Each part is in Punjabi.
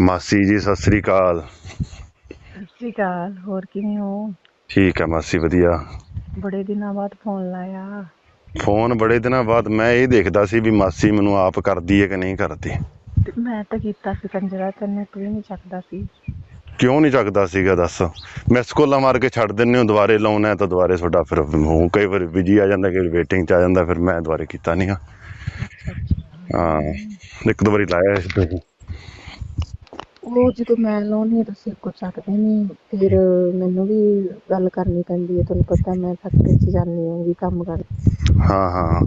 ਮਾਸੀ ਜੀ ਸਤਿ ਸ੍ਰੀ ਅਕਾਲ। ਸਤਿ ਸ਼੍ਰੀ ਅਕਾਲ ਹੋਰ ਕਿਵੇਂ ਹੋ? ਠੀਕ ਹੈ ਮਾਸੀ ਵਧੀਆ। ਬੜੇ ਦਿਨਾਂ ਬਾਅਦ ਫੋਨ ਲਾਇਆ। ਫੋਨ ਬੜੇ ਦਿਨਾਂ ਬਾਅਦ ਮੈਂ ਇਹ ਦੇਖਦਾ ਸੀ ਵੀ ਮਾਸੀ ਮੈਨੂੰ ਆਪ ਕਰਦੀ ਹੈ ਕਿ ਨਹੀਂ ਕਰਦੀ। ਤੇ ਮੈਂ ਤਾਂ ਕੀਤਾ ਸੀ ਕੰਜਰਾ ਤੈਨੂੰ ਕੋਈ ਨਹੀਂ ਚੱਕਦਾ ਸੀ। ਕਿਉਂ ਨਹੀਂ ਚੱਕਦਾ ਸੀਗਾ ਦੱਸ? ਮਿਸ ਕੋਲਾਂ ਮਾਰ ਕੇ ਛੱਡ ਦਿੰਦੇ ਹੋ ਦੁਬਾਰੇ ਲਾਉਣਾ ਹੈ ਤਾਂ ਦੁਬਾਰੇ ਤੁਹਾਡਾ ਫਿਰ ਉਹ ਕਈ ਵਾਰ ਬਿਜ਼ੀ ਆ ਜਾਂਦਾ ਕਈ ਵੇਟਿੰਗ ਚ ਆ ਜਾਂਦਾ ਫਿਰ ਮੈਂ ਦੁਬਾਰੇ ਕੀਤਾ ਨਹੀਂ ਹਾਂ ਇੱਕ ਦੋ ਵਾਰੀ ਲਾਇਆ ਸੀ। ਤੁਸੀਂ ਉਹ ਜਦੋਂ ਮੈਂ ਲਾਉਣੀ ਤਾਂ ਸਿਰ ਕੋ ਚੱਕਦੇ ਨਹੀਂ। ਫਿਰ ਮੈਨੂੰ ਵੀ ਗੱਲ ਕਰਨੀ ਪੈਂਦੀ ਹੈ ਤੁਹਾਨੂੰ ਪਤਾ ਮੈਂ ਫੈਕਟਰੀ 'ਚ ਜਾਂਦੀ ਹਾਂ ਵੀ ਕੰਮ ਕਰ ਹਾਂ ਹਾਂ।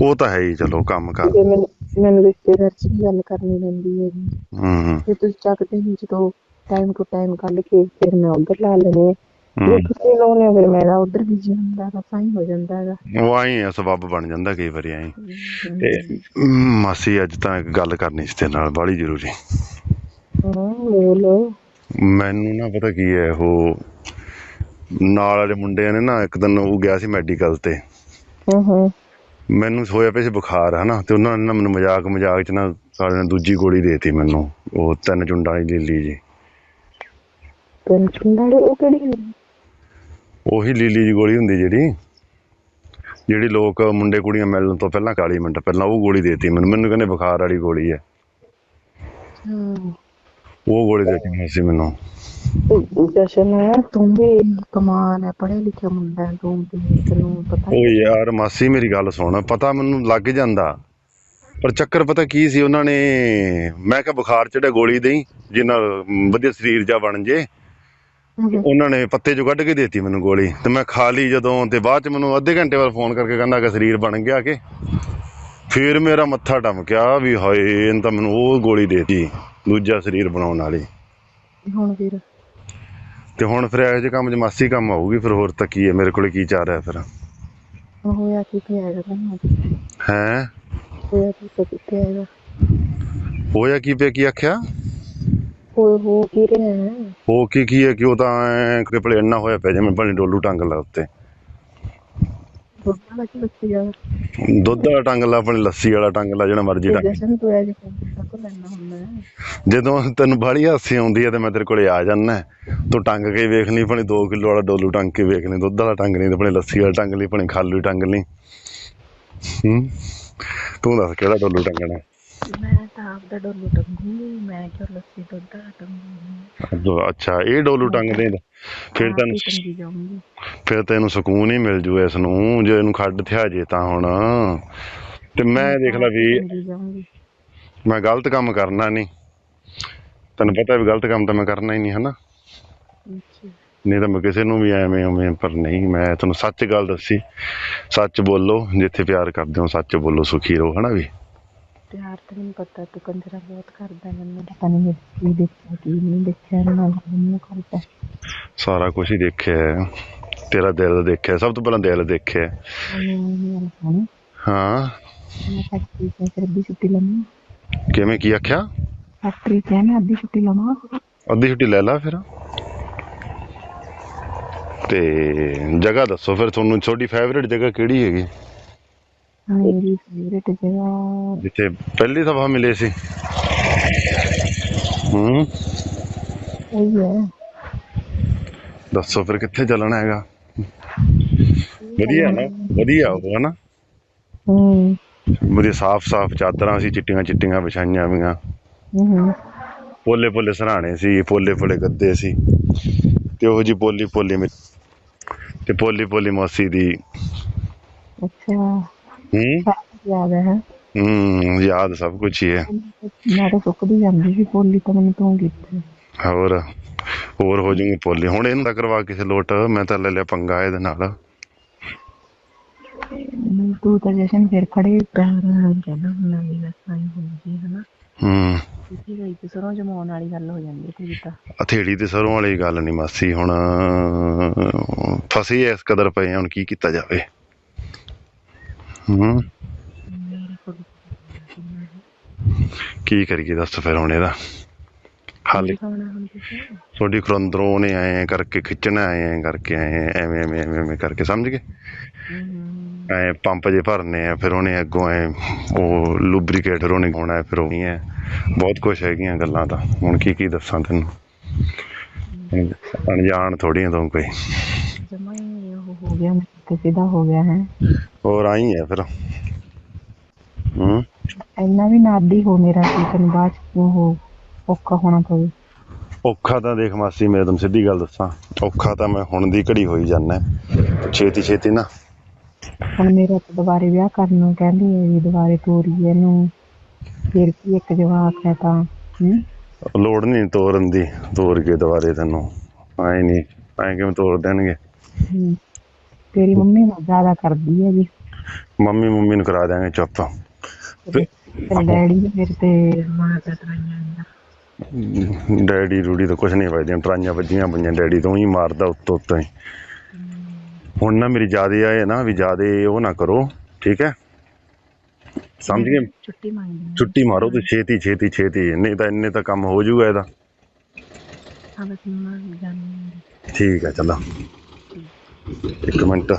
ਉਹ ਤਾਂ ਹੈ ਹੀ ਚਲੋ ਕੰਮ ਕਰ। ਤੇ ਮੈਨੂੰ ਮੈਨੂੰ ਰਿਸ਼ਤੇਦਾਰ 'ਚ ਵੀ ਗੱਲ ਕਰਨੀ ਪੈਂਦੀ ਹੈ ਜੀ। ਹੂੰ ਹੂੰ। ਜੇ ਤੁਸੀਂ ਚੱਕਦੇ ਨਹੀਂ ਜਦੋਂ ਟਾਈਮ ਟੂ ਟਾਈਮ ਕੱਢ ਕੇ ਫਿਰ ਮੈਂ ਉਧਰ ਲਾ ਲੈਣੇ ਜੇ ਹੂੰ। ਤੁਸੀਂ ਲਾਉਣੇ ਫਿਰ ਮੇਰਾ ਉਧਰ ਬਿਜ਼ੀ ਹੁੰਦਾ ਤਾਂ ਤਾਂ ਹੀ ਹੋ ਜਾਂਦਾ ਹੈਗਾ। ਉਹ ਆਈ ਆ ਸਬੱਬ ਬਣ ਜਾਂਦਾ ਕਈ ਵਾਰੀ ਆਈ ਤੇ ਮਾਸੀ ਅੱਜ ਤਾਂ ਇੱਕ ਗੱਲ ਕਰਨੀ ਸੀ ਤੇਰੇ ਨਾਲ ਬੜੀ ਜ਼ਰੂਰੀ। ਹਾਂ ਬੋਲੋ ਮੈਨੂੰ ਨਾ ਪਤਾ ਕੀ ਹੈ ਉਹ ਨਾਲ ਵਾਲੇ ਮੁੰਡਿਆਂ ਨੇ ਨਾ ਇੱਕ ਦਿਨ ਉਹ ਗਿਆ ਸੀ ਮੈਡੀਕਲ ਤੇ। ਹਾਂ ਹਾਂ ਮੈਨੂੰ ਹੋਇਆ ਪਿਆ ਸੀ ਬੁਖਾਰ ਹਨਾ? ਤੇ ਉਹਨਾਂ ਨੇ ਨਾ ਮੈਨੂੰ ਮਜ਼ਾਕ ਮਜ਼ਾਕ ਚ ਨਾ ਸਾਲੇ ਨੇ ਦੂਜੀ ਗੋਲੀ ਦੇਤੀ ਮੈਨੂੰ। ਉਹ ਤਿੰਨ ਚੁੰਡਾਂ ਵਾਲੀ ਲੀਲੀ ਜੀ। ਪੈਨਸ਼ਨ ਵਾਲੇ ਉਹ ਕਿਹੜੀ ਹੁੰਦੀ? ਉਹੀ ਲੀਲੀ ਜੀ ਗੋਲੀ ਹੁੰਦੀ ਜਿਹੜੀ। ਜਿਹੜੀ ਲੋਕ ਮੁੰਡੇ ਕੁੜੀਆਂ ਮਿਲਣ ਤੋਂ ਪਹਿਲਾਂ ਕਾਲੀ ਮਿੰਟ ਪਹਿਲਾਂ ਉਹ ਗੋਲੀ ਦੇਤੀ ਮੈਨੂੰ। ਮੈਨੂੰ ਕਹਿੰਦੇ ਬੁਖਾਰ ਵਾਲੀ ਗੋਲੀ ਹੈ। ਹਾਂ। ਉਹ ਗੋਲੀ ਦੇਤੀ ਮੈਨੂੰ ਸੀ ਮੈਨੂੰ ਤੇ ਜਸ਼ਨ ਤੂੰ ਵੀ ਕਮਾਨ ਹੈ ਪੜ੍ਹੇ ਲਿਖੇ ਮੁੰਡਾ ਹੈ, ਤੂੰ ਵੀ ਤੈਨੂੰ ਪਤਾ ਉਹ ਯਾਰ ਮਾਸੀ ਮੇਰੀ ਗੱਲ ਸੁਣ ਪਤਾ ਮੈਨੂੰ ਲੱਗ ਜਾਂਦਾ ਪਰ ਚੱਕਰ ਪਤਾ ਕੀ ਸੀ ਉਹਨਾਂ ਨੇ ਮੈਂ ਕਿਹਾ ਬੁਖਾਰ ਚੜਿਆ ਗੋਲੀ ਦੇਈ ਜਿੰਨਾ ਵਧੀਆ ਸਰੀਰ ਜਾ ਬਣ ਜੇ ਹਮ, ਉਹਨਾਂ ਨੇ ਪੱਤੇ ਚੋਂ ਕੱਢ ਕੇ ਦੇਤੀ ਮੈਨੂੰ ਗੋਲੀ ਤੇ ਮੈਂ ਖਾ ਲਈ ਜਦੋਂ ਤੇ ਬਾਅਦ ਚ ਮੈਨੂੰ ਅੱਧੇ ਘੰਟੇ ਬਾਅਦ ਫੋਨ ਕਰਕੇ ਕਹਿੰਦਾ ਕਿ ਸਰੀਰ ਬਣ ਗਿਆ ਕਿ? ਫਿਰ ਮੇਰਾ ਮੱਥਾ ਟਮਕਿਆ ਵੀ ਹਾਏ ਇਹਨ ਤਾਂ ਮੈਨੂੰ ਉਹ ਗੋਲੀ ਦੇਤੀ। ਦੂਜਾ ਸਰੀਰ ਬਣਾਉਣ ਵਾਲੀ। ਹੁਣ ਵੀਰ ਤੇ ਹੁਣ ਫਿਰ ਇਹੋ ਜਿਹੇ ਕੰਮ 'ਚ ਮਾਸੀ ਕੰਮ ਆਊਗੀ ਫਿਰ ਹੋਰ ਤਾਂ ਕੀ ਹੈ ਮੇਰੇ ਕੋਲੇ ਕੀ ਚਾਹ ਰਿਹਾ ਫਿਰ? ਹੁਣ ਹੋਇਆ ਕੀ ਹੈ? ਹੋਇਆ ਕੀ ਕਿੱਥੇ ਹੈਗਾ ਹੋਇਆ ਕੀ ਪਿਆ ਕੀ ਆਖਿਆ? ਹੋ ਹੋ ਕੀ ਰਿਹਾ ਹੈ? ਕੀ ਕੀ ਹੈ ਕਿ ਉਹ ਤਾਂ ਐ ਕਿਪਲੇ ਇੰਨਾ ਹੋਇਆ ਪਿਆ ਜਿਵੇਂ ਬਣੀ ਡੋਲੂ ਟੰਗ ਲਾ ਉੱਤੇ। ਦੁੱਧ ਵਾਲਾ ਕੀ ਬੱਚੀ ਜਾ ਦੁੱਧ ਵਾਲਾ ਟੰਗ ਲਾ ਆਪਣੀ ਲੱਸੀ ਵਾਲਾ ਟੰਗ ਲਾ ਜਿਹੜਾ ਮਰਜ਼ੀ ਟੰਗ। ਜਸ਼ਨ ਤੂੰ ਇਹ ਜਿਹਾ ਕੋ ਲੈਣਾ ਹੁੰਦਾ। ਹੈ ਜਦੋਂ ਤੈਨੂੰ ਬੜੀ ਹਾਸੀ ਆਉਂਦੀ ਹੈ ਤੇ ਮੈਂ ਤੇਰੇ ਕੋਲੇ ਆ ਜਾਨਾ ਤੂੰ ਟੰਗ ਕੇ ਵੇਖ ਲਈ ਆਪਣੀ 2 ਕਿਲੋ ਵਾਲਾ ਡੋਲੂ ਟੰਗ ਕੇ ਵੇਖ ਲਈ ਦੁੱਧ ਵਾਲਾ ਟੰਗ ਲਈ ਤੇ ਆਪਣੀ ਲੱਸੀ ਵਾਲਾ ਟੰਗ ਲਈ ਆਪਣੀ ਖਾਲੂ ਟੰਗ ਲਈ। ਹੂੰ? ਤੂੰ ਦੱਸ ਕਿਹੜਾ ਡੋਲੂ ਟੰਗਣਾ ਮੈਂ ਤਾਂ ਆਪਦਾ ਡੋਲੂ ਟੰਗੂਗੀ ਮੈਂ ਕਿਉਂ ਲੱਸੀ ਦੁੱਧ ਵਾਲਾ ਟੰਗੂਗੀ? ਅੱਛਾ, ਅੱਛਾ ਇਹ ਡੋਲੂ ਟੰਗਦੇ ਨੇ। ਫਿਰ ਆਪ ਤੈਨੂੰ ਹੀ ਟੰਗੀ ਜਾਊਂਗੀ। ਫਿਰ ਤੈਨੂੰ ਸਕੂਨ ਹੀ ਮਿਲ ਜੂ ਇਸ ਨੂੰ ਜੇ ਇਹਨੂੰ ਖੱਡ ਥਿਆ ਜੇ ਤਾਂ ਹੁਣ। ਤੇ ਮੈਂ ਦੇਖ ਲਾ ਵੀ ਟੰਗੀ ਜਾਊਂਗੀ। ਮੈਂ ਗਲਤ ਕੰਮ ਕਰਨਾ ਨਹੀਂ। ਤੈਨੂੰ ਪਤਾ ਵੀ ਗਲਤ ਕੰਮ ਤਾਂ ਮੈਂ ਕਰਨਾ ਹੀ ਨਹੀਂ ਹਨਾ? ਅੱਛਾ। ਨਹੀਂ ਤਾਂ ਮੈਂ ਕਿਸੇ ਨੂੰ ਵੀ ਐਵੇਂ ਉਵੇਂ ਪਰ ਨਹੀਂ ਮੈਂ ਤੁਹਾਨੂੰ ਸੱਚ ਗੱਲ ਦੱਸੀ। ਸੱਚ ਬੋਲੋ ਜਿੱਥੇ ਪਿਆਰ ਕਰਦੇ ਹੋ ਸੱਚ ਬੋਲੋ ਸੁਖੀ ਰਹੋ ਹਨਾ ਵੀ? ਪਿਆਰ ਤਾਂ ਮੈਨੂੰ ਪਤਾ ਤੂੰ ਕੰਜਰਾ ਬਹੁਤ ਕਰਦਾ ਮੈਨੂੰ ਪਤਾ ਨਹੀਂ ਕੀ ਦੇਖਿਆ ਕੀ ਨਹੀਂ ਦੇਖਿਆ ਨਾ ਮੈਨੂੰ ਕਰਦਾ ਸਾਰਾ ਕੁਝ ਹੀ ਦੇਖਿਆ ਹੈ। ਤੇਰਾ ਦਿਲ ਦੇਖਿਆ ਸਭ ਤੋਂ ਪਹਿਲਾਂ ਦਿਲ ਦੇਖਿਆ ਹਾਂ। ਮੈਂ ਫੈਕਟਰੀ ਤੇ ਫਿਰ ਅੱਧੀ ਛੁੱਟੀ ਲਵਾਂ। ਕਿਵੇਂ ਕੀ ਆਖਿਆ? ਫੈਕਟਰੀ ਤੇ ਮੈਂ ਅੱਧੀ ਛੁੱਟੀ ਲਵਾਂ। ਅੱਧੀ ਛੁੱਟੀ ਲੈ ਲਾ ਫਿਰ। ਤੇ ਜਗ੍ਹਾ ਦੱਸੋ ਫਿਰ ਤੁਹਾਨੂੰ ਤੁਹਾਡੀ ਫੇਵਰੇਟ ਜਗ੍ਹਾ ਕਿਹੜੀ ਹੈਗੀ? ਮੇਰੀ ਫੇਵਰੇਟ ਜਗ੍ਹਾ ਜਿੱਥੇ ਪਹਿਲੀ ਦਫਾ ਮਿਲੇ ਸੀ। ਹੂੰ। ਉਹੀ ਹੈ। ਦੱਸੋ ਫਿਰ ਕਿੱਥੇ ਚੱਲਣਾ ਹੈਗਾ? ਵਧੀਆ ਨਾ ਵਧੀਆ ਉਹ ਹਨਾ ਹੂੰ। ਵਧੀਆ ਸਾਫ਼-ਸਾਫ਼ ਚਾਦਰਾਂ ਸੀ ਚਿੱਟੀਆਂ ਚਿੱਟੀਆਂ ਵਿਛਾਈਆਂ ਵੀਆਂ ਹੂੰ। ਪੋਲੇ ਪੋਲੇ ਸਰਾਣੇ ਸੀ ਪੋਲੇ ਪੋਲੇ ਗੱਦੇ ਸੀ। ਤੇ ਉਹ ਜੀ ਪੋਲੀ ਪੋਲੀ ਮਿ- ਤੇ ਪੋਲੀ ਪੋਲੀ ਮਾਸੀ ਦੀ ਅੱਛਾ। ਹੂੰ? ਯਾਦ ਹੈ। ਹੂੰ ਯਾਦ ਸਭ ਕੁਝ ਹੀ ਹੈ। ਮੈਂ ਤਾਂ ਸੁੱਕਦੀ ਜਾਂਦੀ ਸੀ ਪੋਲੀ ਤਾਂ ਮੈਨੂੰ ਤੂੰ ਕੀਤੀ। ਹੋਰ ਹੋਰ ਹੋ ਜੂਗੀ ਪੋਲੀ। ਹੁਣ ਇਹਨੂੰ ਤਾਂ ਕਰਵਾ ਕਿਸੇ ਲੋਟ ਮੈਂ ਤਾਂ ਲੈ ਲਿਆ ਪੰਗਾ ਇਹਦੇ ਨਾਲ। ਤੂੰ ਤਾਂ ਜਸ਼ਨ ਫਿਰ ਖੜੇ ਪੈਰ ਨਾਲ ਕਹਿੰਦਾ ਹੁੰਦਾ ਵੀ ਵੈਸਾ ਹੀ ਹੁੰਦੀ ਹੈ ਨਾ। ਹੂੰ। ਤੇ ਸਰੋਂ ਜਮਾਉਣ ਵਾਲੀ ਗੱਲ ਹੋ ਜਾਂਦੀ ਤੇ ਤਾਂ। ਹਥੇੜੀ ਤੇ ਸਰੋਂ ਵਾਲੀ ਗੱਲ ਨਹੀਂ ਮਾਸੀ ਹੁਣ ਫਸੀ ਐ ਇਸ ਕਦਰ ਪਏ ਹੁਣ ਕੀ ਕੀਤਾ ਜਾਵੇ। ਹੂੰ। ਕੀ ਕਰੀਏ ਦੱਸ ਫਿਰ ਹੁਣ ਇਹਦਾ। ਹਾਲੇ ਤੁਹਾਡੀ ਖੁਰੰਦਰੋਂ ਨੇ ਐਂ ਕਰਕੇ ਖਿੱਚਣਾ ਐਂ ਕਰਕੇ ਐਂ ਐਵੇਂ ਐਵੇਂ ਐਵੇਂ ਐਵੇਂ ਕਰਕੇ ਸਮਝ ਗਏ? ਐ ਪੰਪ ਜੇ ਭਰਨੇ ਆ ਫਿਰ ਉਹਨੇ ਅੱਗੋਂ ਐ ਉਹ ਲੂਬਰੀਕੇਟਰ ਉਹਨੇ ਹੋਣਾ ਫਿਰ ਉਹ ਨਹੀਂ ਹੈ ਬਹੁਤ ਕੁਝ ਹੈਗੀਆਂ ਗੱਲਾਂ ਤਾਂ। ਹੁਣ ਕੀ ਕੀ ਦੱਸਾਂ ਤੈਨੂੰ? ਅਣਜਾਣ ਥੋੜੀਆਂ ਤੋਂ ਕੋਈ। ਜਮਾ ਹੀ ਗਿਆ ਮੈਂ ਤੇ ਸਿੱਧਾ ਹੋ ਗਿਆ ਹੈ? ਹੋਰ ਆਈ ਹੈ ਫਿਰ। ਹੂੰ। ਇੰਨਾ ਵੀ ਨਾਦੀ ਹੋ ਮੇਰਾ ਕਿ ਤੈਨੂੰ ਬਾਅਦ ਚ ਉਹ ਔਖਾ ਹੋਣਾ ਪਵੇ। ਔਖਾ ਤਾਂ ਦੇਖ ਮਾਸੀ ਮੈਂ ਤੈਨੂੰ ਸਿੱਧੀ ਗੱਲ ਦੱਸਾਂ। ਔਖਾ ਤਾਂ ਮੈਂ ਹੁਣ ਦੀ ਘੜੀ ਹੋਈ ਜਾਂਦਾ। ਛੇਤੀ ਛੇਤੀ ਨਾ। ਹੁਣ ਮੇਰਾ ਤਾਂ ਦੁਬਾਰੇ ਵਿਆਹ ਕਰਨ ਨੂੰ ਕਹਿੰਦੀ ਹੈ ਵੀ ਦੁਬਾਰੇ ਤੋਰੀ ਇਹਨੂੰ। ਫਿਰ ਕੀ ਇੱਕ ਜਵਾਕ ਹੈ ਤਾਂ ਹੂੰ। ਲੋੜ ਨਹੀਂ ਤੋਰਨ ਦੀ ਤੋਰ ਕੇ ਦੁਬਾਰੇ ਤੈਨੂੰ। ਐ ਨਹੀਂ ਐ ਕਿਵੇਂ ਤੋਰ ਦੇਣਗੇ। ਤੇਰੀ ਮੰਮੀ ਨਾਲ ਜ਼ਿਆਦਾ ਕਰਦੀ ਹੈ ਜੀ। ਮੰਮੀ ਮੰਮੀ ਨੂੰ ਕਰਾ ਦਿਆਂਗੇ ਚੁੱਪ। ਡੈਡੀ ਤੇ ਮਾਂ ਰੂੜੀ ਤਾਂ ਕੁਝ ਨਹੀਂ ਵੱਜਦੀਆਂ ਟਰਾਈਆਂ ਵੱਜੀਆਂ ਪਈਆਂ ਡੈਡੀ ਤੋਂ ਹੀ ਮਾਰਦਾ ਉੱਤੋਂ ਉੱਤੋਂ ਹੀ। ਹੁਣ ਨਾ ਮੇਰੀ ਜਿਆਦੇ ਆਏ ਨਾ ਵੀ ਜਿਆਦੇ ਉਹ ਨਾ ਕਰੋ ਠੀਕ ਹੈ? ਸਮਝ ਗਏ ਛੁੱਟੀ ਮੰਗਦੀ ਛੁੱਟੀ ਮਾਰੋ ਤੇ ਛੇਤੀ ਛੇਤੀ ਛੇਤੀ ਨਹੀਂ ਤਾਂ ਇੰਨੇ ਤਾਂ ਕੰਮ ਹੋ ਜਾਊਗਾ ਇਹਦਾ। ਹਾਂ ਬਸ ਮੈਂ ਜਾਣੀ ਠੀਕ ਹੈ ਚਲੋ। ਇੱਕ ਮਿੰਟ।